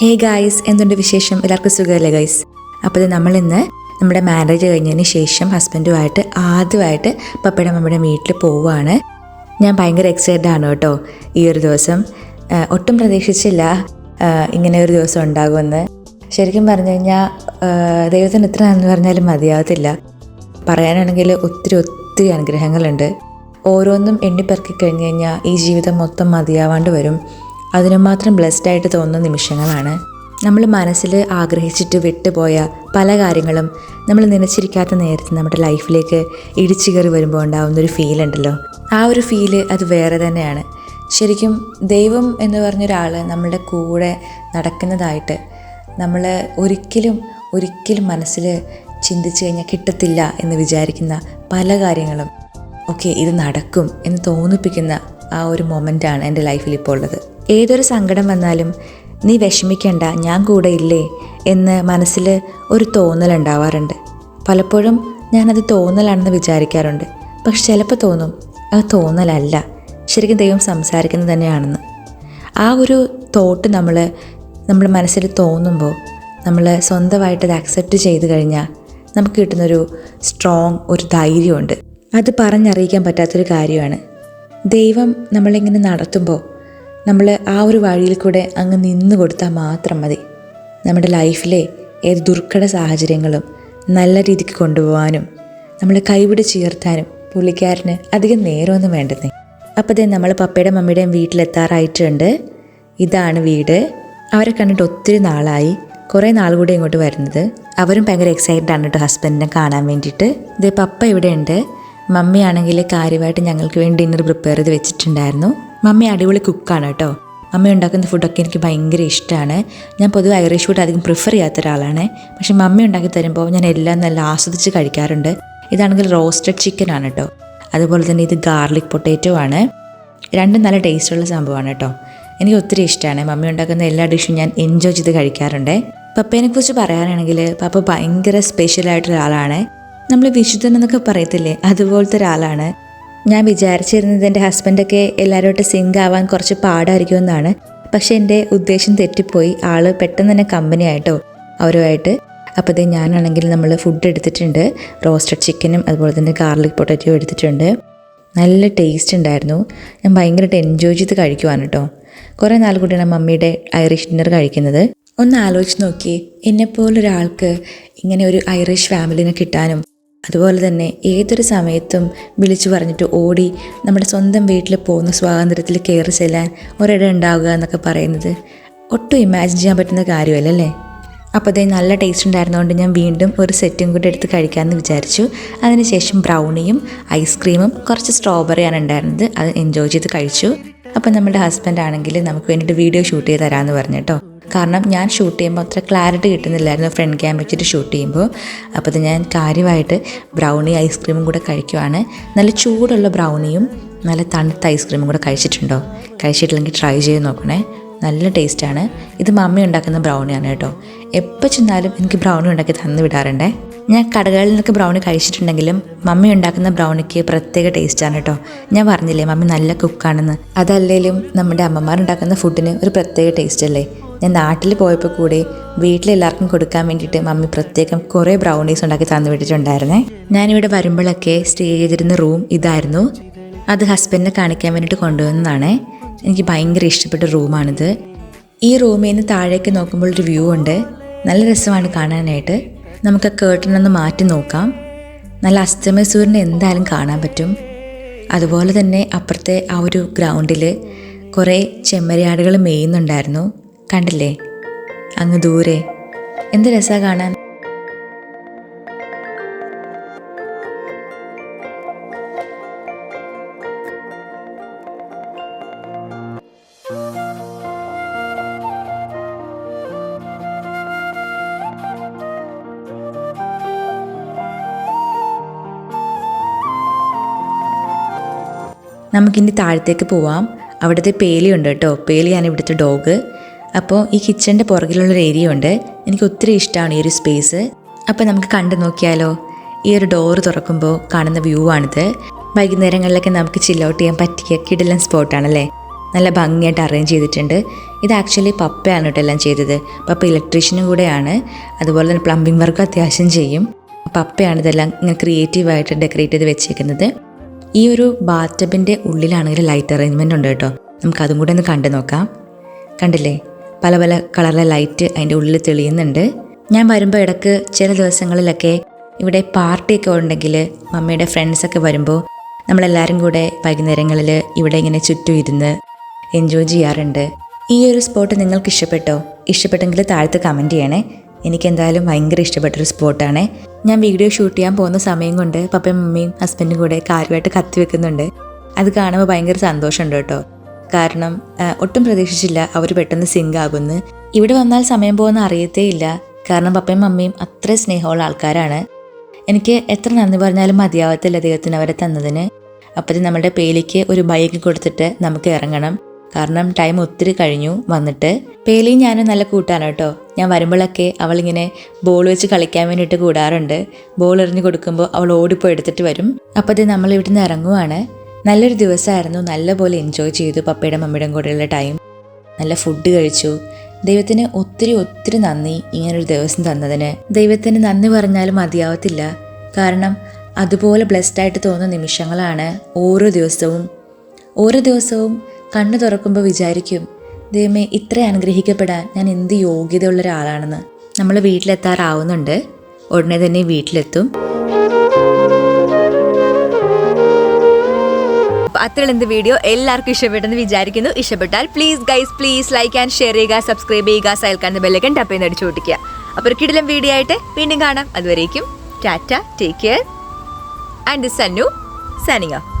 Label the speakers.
Speaker 1: Hey guys എന്തുണ്ട് വിശേഷം? എല്ലാവർക്കും സുഖമല്ലേ ഗൈസ് അപ്പോൾ ഇത് നമ്മളിന്ന് നമ്മുടെ മാരേജ് കഴിഞ്ഞതിന് ശേഷം ഹസ്ബൻഡുമായിട്ട് ആദ്യമായിട്ട് പപ്പയുടെ മമ്മയുടെ വീട്ടിൽ പോവുകയാണ്. ഞാൻ ഭയങ്കര എക്സൈറ്റഡ് ആണ് കേട്ടോ. ഈ ഒരു ദിവസം ഒട്ടും പ്രതീക്ഷിച്ചില്ല ഇങ്ങനെ ഒരു ദിവസം ഉണ്ടാകുമെന്ന്. ശരിക്കും പറഞ്ഞു കഴിഞ്ഞാൽ ദൈവത്തിന് എത്ര നന്ദി പറഞ്ഞാലും മതിയാവത്തില്ല. പറയാനാണെങ്കിൽ ഒത്തിരി ഒത്തിരി അനുഗ്രഹങ്ങളുണ്ട്. ഓരോന്നും എണ്ണിപ്പെറുക്കി കഴിഞ്ഞ് കഴിഞ്ഞാൽ ഈ ജീവിതം മൊത്തം മതിയാവാണ്ട് വരും. അതിനു മാത്രം ബ്ലെസ്ഡ് ആയിട്ട് തോന്നുന്ന നിമിഷങ്ങളാണ്. നമ്മൾ മനസ്സിൽ ആഗ്രഹിച്ചിട്ട് വിട്ടുപോയ പല കാര്യങ്ങളും നമ്മൾ നനച്ചിരിക്കാത്ത നേരത്ത് നമ്മുടെ ലൈഫിലേക്ക് ഇടിച്ചു കയറി വരുമ്പോൾ ഉണ്ടാകുന്ന ഒരു ഫീൽ ഉണ്ടല്ലോ. ആ ഒരു ഫീൽ അത് വേറെ തന്നെയാണ്. ശരിക്കും ദൈവം എന്ന് പറഞ്ഞൊരാൾ നമ്മളുടെ കൂടെ നടക്കുന്നതായിട്ട് നമ്മൾ ഒരിക്കലും ഒരിക്കലും മനസ്സിൽ ചിന്തിച്ചു കഴിഞ്ഞാൽ കിട്ടത്തില്ല എന്ന് വിചാരിക്കുന്ന പല കാര്യങ്ങളും. ഓക്കെ ഇത് നടക്കും എന്ന് തോന്നിപ്പിക്കുന്ന ആ ഒരു മൊമെന്റാണ് എന്റെ ലൈഫിൽ ഇപ്പോൾ ഉള്ളത്. ഏതൊരു സങ്കടം വന്നാലും നീ വിഷമിക്കണ്ട ഞാൻ കൂടെ ഇല്ലേ എന്ന് മനസ്സിൽ ഒരു തോന്നലുണ്ടാവാറുണ്ട് പലപ്പോഴും ഞാനത് തോന്നലാണെന്ന് വിചാരിക്കാറുണ്ട്. പക്ഷെ ചിലപ്പോൾ തോന്നും അത് തോന്നലല്ല. ശരിക്കും ദൈവം സംസാരിക്കുന്നത് തന്നെയാണെന്ന്. ആ ഒരു തോട്ട് നമ്മൾ നമ്മുടെ മനസ്സിൽ തോന്നുമ്പോൾ നമ്മൾ സ്വന്തമായിട്ട് അത് അക്സെപ്റ്റ് ചെയ്ത് കഴിഞ്ഞാൽ നമുക്ക് കിട്ടുന്നൊരു സ്ട്രോങ് ഒരു ധൈര്യമുണ്ട്. അത് പറഞ്ഞറിയിക്കാൻ പറ്റാത്തൊരു കാര്യമാണ്. ദൈവം നമ്മളിങ്ങനെ നടത്തുമ്പോൾ നമ്മൾ ആ ഒരു വഴിയിൽ കൂടെ അങ്ങ് നിന്ന് കൊടുത്താൽ മാത്രം മതി. നമ്മുടെ ലൈഫിലെ ഏത് ദുർഘട സാഹചര്യങ്ങളും നല്ല രീതിക്ക് കൊണ്ടുപോകാനും നമ്മളെ കൈപിടിച്ചുയർത്താനും പുള്ളിക്കാരന് അധികം നേരമൊന്നും വേണ്ടെന്നേ. അപ്പോൾ ദേ നമ്മൾ പപ്പയുടെ മമ്മിയുടെയും വീട്ടിലെത്താറായിട്ടുണ്ട്. ഇതാണ് വീട്. അവരെ കണ്ടിട്ട് ഒത്തിരി നാളായി. കുറേ നാൾ കൂടി ഇങ്ങോട്ട് വരുന്നത്. അവരും ഭയങ്കര എക്സൈറ്റഡ് ആണ് കേട്ടോ ഹസ്ബൻഡിനെ കാണാൻ വേണ്ടിയിട്ട്. ഇതേ പപ്പ ഇവിടെ ഉണ്ട് മമ്മി ആണെങ്കിൽ കാര്യമായിട്ട് ഞങ്ങൾക്ക് വേണ്ടി ഡിന്നർ പ്രിപ്പയർ ചെയ്ത് വെച്ചിട്ടുണ്ടായിരുന്നു. മമ്മി അടിപൊളി കുക്കാണ് കേട്ടോ. മമ്മി ഉണ്ടാക്കുന്ന ഫുഡൊക്കെ എനിക്ക് ഭയങ്കര ഇഷ്ടമാണ് ഞാൻ പൊതുവെ ഐറിഷ് ഫുഡ് അധികം പ്രിഫർ ചെയ്യാത്ത ഒരാളാണ്. പക്ഷെ മമ്മി ഉണ്ടാക്കി തരുമ്പോൾ ഞാൻ എല്ലാം നല്ല ആസ്വദിച്ച് കഴിക്കാറുണ്ട്. ഇതാണെങ്കിൽ റോസ്റ്റഡ് ചിക്കൻ ആണ് കേട്ടോ. അതുപോലെ തന്നെ ഇത് ഗാർലിക് പൊട്ടേറ്റോ ആണ്. രണ്ടും നല്ല ടേസ്റ്റുള്ള സംഭവമാണ് കേട്ടോ. എനിക്ക് ഒത്തിരി ഇഷ്ടമാണ് മമ്മി ഉണ്ടാക്കുന്ന എല്ലാ ഡിഷും ഞാൻ എൻജോയ് ചെയ്ത് കഴിക്കാറുണ്ട്. പപ്പേനെ കുറിച്ച് പറയാനാണെങ്കിൽ പപ്പ ഭയങ്കര സ്പെഷ്യൽ ആയിട്ടുള്ള ആളാണ് നമ്മൾ വിശുദ്ധൻ എന്നൊക്കെ പറയത്തില്ലേ? അതുപോലത്തെ ഒരാളാണ്. ഞാൻ വിചാരിച്ചിരുന്നത് എന്റെ ഹസ്ബൻഡൊക്കെ എല്ലാവരുമായിട്ട് സിങ്ക് ആവാൻ കുറച്ച് പാടായിരിക്കുമെന്നാണ്. പക്ഷെ എന്റെ ഉദ്ദേശം തെറ്റിപ്പോയി. ആൾ പെട്ടെന്ന് തന്നെ കമ്പനി ആയിട്ടോ അവരുമായിട്ട്. അപ്പോൾ അതേ ഞാനാണെങ്കിൽ നമ്മൾ ഫുഡ് എടുത്തിട്ടുണ്ട്. റോസ്റ്റഡ് ചിക്കനും അതുപോലെ തന്നെ ഗാർലിക് പൊട്ടറ്റോ എടുത്തിട്ടുണ്ട്. നല്ല ടേസ്റ്റ് ഉണ്ടായിരുന്നു. ഞാൻ ഭയങ്കരമായിട്ട് എൻജോയ് ചെയ്ത് കഴിക്കുവാണ് കേട്ടോ. കുറേ നാൾ കൂടിയാണ് മമ്മിയുടെ ഐറിഷ് ഡിന്നർ കഴിക്കുന്നത്. ഒന്ന് ആലോചിച്ച് നോക്കി എന്നെപ്പോലൊരാൾക്ക് ഇങ്ങനെ ഒരു ഐറിഷ് ഫാമിലിനെ കിട്ടാനും അതുപോലെ തന്നെ ഏതൊരു സമയത്തും വിളിച്ചു പറഞ്ഞിട്ട് ഓടി നമ്മുടെ സ്വന്തം വീട്ടിൽ പോകുന്ന സ്വാതന്ത്ര്യത്തിൽ കയറി ചെല്ലാൻ ഒരിടം ഉണ്ടാവുക എന്നൊക്കെ പറയുന്നത് ഒട്ടും ഇമാജിൻ ചെയ്യാൻ പറ്റുന്ന കാര്യമല്ലല്ലേ അപ്പോൾ അതേ നല്ല ടേസ്റ്റ് ഉണ്ടായിരുന്നതുകൊണ്ട് ഞാൻ വീണ്ടും ഒരു സെറ്റും കൂടി എടുത്ത് കഴിക്കാമെന്ന് വിചാരിച്ചു. അതിനുശേഷം ബ്രൗണിയും ഐസ്ക്രീമും കുറച്ച് സ്ട്രോബെറിയാണ് ഉണ്ടായിരുന്നത്. അത് എൻജോയ് ചെയ്ത് കഴിച്ചു. അപ്പം നമ്മുടെ ഹസ്ബൻഡ് ആണെങ്കിൽ നമുക്ക് വേണ്ടിയിട്ട് വീഡിയോ ഷൂട്ട് ചെയ്ത് തരാമെന്ന് പറഞ്ഞു കേട്ടോ. കാരണം ഞാൻ ഷൂട്ട് ചെയ്യുമ്പോൾ അത്ര ക്ലാരിറ്റി കിട്ടുന്നില്ലായിരുന്നു ഫ്രണ്ട് ക്യാം വെച്ചിട്ട് ഷൂട്ട് ചെയ്യുമ്പോൾ അപ്പോൾ അത് ഞാൻ കാര്യമായിട്ട് ബ്രൗണി ഐസ്ക്രീമും കൂടെ കഴിക്കുവാണ്. നല്ല ചൂടുള്ള ബ്രൗണിയും നല്ല തണുത്ത ഐസ്ക്രീമും കൂടെ കഴിച്ചിട്ടുണ്ടോ? കഴിച്ചിട്ടില്ലെങ്കിൽ ട്രൈ ചെയ്ത് നോക്കണേ. നല്ല ടേസ്റ്റാണ് ഇത് മമ്മി ഉണ്ടാക്കുന്ന ബ്രൗണിയാണ് കേട്ടോ. എപ്പോൾ ചെന്നാലും എനിക്ക് ബ്രൗണി ഉണ്ടാക്കി തന്നു വിടാറുണ്ടേ. ഞാൻ കടകളിൽ നിന്നൊക്കെ ബ്രൗണി കഴിച്ചിട്ടുണ്ടെങ്കിലും മമ്മി ഉണ്ടാക്കുന്ന ബ്രൗണിക്ക് പ്രത്യേക ടേസ്റ്റാണ് കേട്ടോ. ഞാൻ പറഞ്ഞില്ലേ മമ്മി നല്ല കുക്കാണെന്ന് അതല്ലേലും നമ്മുടെ അമ്മമാർ ഉണ്ടാക്കുന്ന ഫുഡിന് ഒരു പ്രത്യേക ടേസ്റ്റ് അല്ലേ? ഞാൻ നാട്ടിൽ പോയപ്പോൾ കൂടെ വീട്ടിലെല്ലാവർക്കും കൊടുക്കാൻ വേണ്ടിയിട്ട് മമ്മി പ്രത്യേകം കുറേ ബ്രൗണീസ് ഉണ്ടാക്കി തന്നു വിട്ടിട്ടുണ്ടായിരുന്നേ. ഞാനിവിടെ വരുമ്പോഴൊക്കെ സ്റ്റേ ചെയ്തിരുന്ന റൂം ഇതായിരുന്നു. അത് ഹസ്ബൻഡിനെ കാണിക്കാൻ വേണ്ടിയിട്ട് കൊണ്ടുവന്നതാണ്. എനിക്ക് ഭയങ്കര ഇഷ്ടപ്പെട്ട റൂമാണിത് ഈ റൂമിൽ നിന്ന് താഴേക്ക് നോക്കുമ്പോൾ ഒരു വ്യൂ ഉണ്ട്. നല്ല രസമാണ് കാണാനായിട്ട്. നമുക്ക് കേട്ടൺ ഒന്ന് മാറ്റി നോക്കാം. നല്ല അസ്തമയ സൂര്യനെ എന്തായാലും കാണാൻ പറ്റും. അതുപോലെ തന്നെ അപ്പുറത്തെ ആ ഒരു ഗ്രൗണ്ടിൽ കുറേ ചെമ്മരിയാടുകൾ മേയുന്നുണ്ടായിരുന്നു. കണ്ടില്ലേ? അങ്ങ് ദൂരെ. എന്ത് രസാ കാണാൻ. നമുക്കിനി താഴത്തേക്ക് പോവാം. അവിടുത്തെ പേലിയുണ്ട് കേട്ടോ. പേലിയാണ് ഇവിടുത്തെ ഡോഗ്. അപ്പോൾ ഈ കിച്ചന്റെ പുറകിലുള്ളൊരു ഏരിയ ഉണ്ട്. എനിക്ക് ഒത്തിരി ഇഷ്ടമാണ് ഈ ഒരു സ്പേസ് അപ്പോൾ നമുക്ക് കണ്ടു നോക്കിയാലോ? ഈ ഒരു ഡോറ് തുറക്കുമ്പോൾ കാണുന്ന വ്യൂ ആണിത്. വൈകുന്നേരങ്ങളിലൊക്കെ നമുക്ക് ചില്ലൗട്ട് ചെയ്യാൻ പറ്റിയ കിടലൻ സ്പോട്ടാണല്ലേ നല്ല ഭംഗിയായിട്ട് അറേഞ്ച് ചെയ്തിട്ടുണ്ട്. ഇത് ആക്ച്വലി പപ്പയാണ് കേട്ടോ എല്ലാം ചെയ്തത്. പപ്പ ഇലക്ട്രീഷ്യനും കൂടെയാണ്. അതുപോലെ തന്നെ പ്ലംബിംഗ് വർക്കും അത്യാവശ്യം ചെയ്യും. പപ്പയാണ് ഇതെല്ലാം ഇങ്ങനെ ക്രിയേറ്റീവായിട്ട് ഡെക്കറേറ്റ് ചെയ്ത് വെച്ചേക്കുന്നത്. ഈ ഒരു ബാത്ത് ടബിന്റെ ഉള്ളിലാണെങ്കിൽ ലൈറ്റ് അറേഞ്ച്മെന്റ് ഉണ്ട് കേട്ടോ. നമുക്ക് അതും കൂടെ ഒന്ന് കണ്ടു നോക്കാം. കണ്ടില്ലേ? പല പല കളറിലെ ലൈറ്റ് അതിന്റെ ഉള്ളിൽ തെളിയുന്നുണ്ട്. ഞാൻ വരുമ്പോൾ ഇടയ്ക്ക് ചില ദിവസങ്ങളിലൊക്കെ ഇവിടെ പാർട്ടിയൊക്കെ ഉണ്ടെങ്കിൽ മമ്മിയുടെ ഫ്രണ്ട്സൊക്കെ വരുമ്പോൾ നമ്മളെല്ലാവരും കൂടെ വൈകുന്നേരങ്ങളിൽ ഇവിടെ ഇങ്ങനെ ചുറ്റും ഇരുന്ന് എൻജോയ് ചെയ്യാറുണ്ട്. ഈ ഒരു സ്പോട്ട് നിങ്ങൾക്ക് ഇഷ്ടപ്പെട്ടോ? ഇഷ്ടപ്പെട്ടെങ്കിൽ താഴത്ത് കമന്റ് ചെയ്യണേ. എനിക്കെന്തായാലും ഭയങ്കര ഇഷ്ടപ്പെട്ടൊരു സ്പോട്ടാണ് ഞാൻ വീഡിയോ ഷൂട്ട് ചെയ്യാൻ പോകുന്ന സമയം കൊണ്ട് പപ്പയും മമ്മിയും ഹസ്ബൻഡും കൂടെ കാര്യമായിട്ട് കത്തി വെക്കുന്നുണ്ട്. അത് കാണുമ്പോൾ ഭയങ്കര സന്തോഷമുണ്ട് കേട്ടോ. കാരണം ഒട്ടും പ്രതീക്ഷിച്ചില്ല അവർ പെട്ടെന്ന് സിങ്ക് ആകുമെന്ന് ഇവിടെ വന്നാൽ സമയം പോകുന്ന അറിയത്തേ ഇല്ല. കാരണം പപ്പയും മമ്മിയും അത്ര സ്നേഹമുള്ള ആൾക്കാരാണ്. എനിക്ക് എത്ര നന്ദി പറഞ്ഞാലും മതിയാവത്തില്ല അദ്ദേഹത്തിന് അവരെ തന്നതിന്. അപ്പോഴത്തെ നമ്മുടെ പേലിക്ക് ഒരു ബൈക്ക് കൊടുത്തിട്ട് നമുക്ക് ഇറങ്ങണം. കാരണം ടൈം ഒത്തിരി കഴിഞ്ഞു വന്നിട്ട്. പേലി ഞാനും നല്ല കൂട്ടാണ് കേട്ടോ. ഞാൻ വരുമ്പോഴൊക്കെ അവളിങ്ങനെ ബോൾ വെച്ച് കളിക്കാൻ വേണ്ടിയിട്ട് കൂടാറുണ്ട്. ബോൾ എറിഞ്ഞു കൊടുക്കുമ്പോൾ അവൾ ഓടിപ്പോയി എടുത്തിട്ട് വരും. അപ്പോൾ നമ്മൾ ഇവിടുന്ന് ഇറങ്ങുവാണ്. നല്ലൊരു ദിവസമായിരുന്നു. നല്ലപോലെ എൻജോയ് ചെയ്തു. പപ്പയുടെ മമ്മിയുടെയും കൂടെയുള്ള ടൈം നല്ല ഫുഡ് കഴിച്ചു. ദൈവത്തിന് ഒത്തിരി ഒത്തിരി നന്ദി ഇങ്ങനൊരു ദിവസം തന്നതിന്. ദൈവത്തിന് നന്ദി പറഞ്ഞാലും മതിയാവത്തില്ല. കാരണം അതുപോലെ ബ്ലെസ്ഡ് ആയിട്ട് തോന്നുന്ന നിമിഷങ്ങളാണ് ഓരോ ദിവസവും. ഓരോ ദിവസവും കണ്ണു തുറക്കുമ്പോൾ വിചാരിക്കും ദൈവമേ ഇത്ര അനുഗ്രഹിക്കപ്പെടാൻ ഞാൻ എന്ത് യോഗ്യതയുള്ള ഒരാളാണെന്ന്. നമ്മൾ വീട്ടിലെത്താറാവുന്നുണ്ട്. ഉടനെ തന്നെ വീട്ടിലെത്തും.
Speaker 2: അപ്പൊ അത്രയുള്ള വീഡിയോ എല്ലാവർക്കും ഇഷ്ടപ്പെട്ടെന്ന് വിചാരിക്കുന്നു. ഇഷ്ടപ്പെട്ടാൽ please guys please like and share ചെയ്യുക സബ്സ്ക്രൈബ് ചെയ്യുക സയൽക്കാരന്റെ ബെല്ലക്കൻ ടപ്പ് ചെയ്ത് അടിച്ചു ഓട്ടിക്കുക അപ്പോൾ ഒരു കിടിലം വീഡിയോ ആയിട്ട് വീണ്ടും കാണാം. അതുവരേക്കും tata take care and Sannu signing off